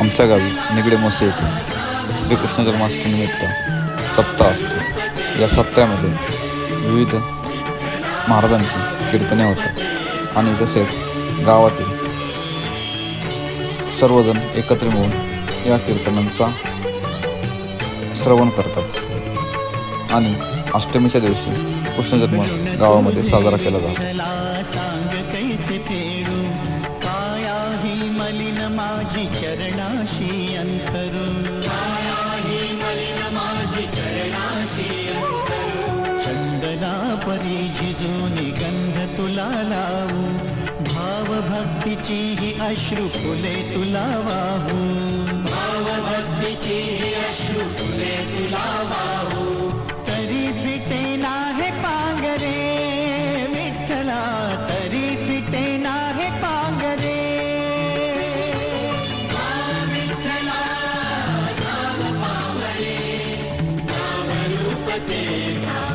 आमच्या गावी निगडे मोसे येथे श्रीकृष्ण जन्माष्टमीनिमित्त सप्ताह असतो. या सप्ताहामध्ये विविध महाराजांची कीर्तने होतात आणि तसेच गावातील सर्वजण एकत्र मिळून या कीर्तनांचा श्रवण करतात आणि अष्टमीच्या दिवशी कृष्णजन्म गावामध्ये साजरा केला जातो. माझी चरणाशी अंतरू ही मलिन माझी चरणाशी अंतरू चंदना परी झिजून गंध तुला लावू. भाव भक्तीची ही अश्रू फुले तुला Palpatine.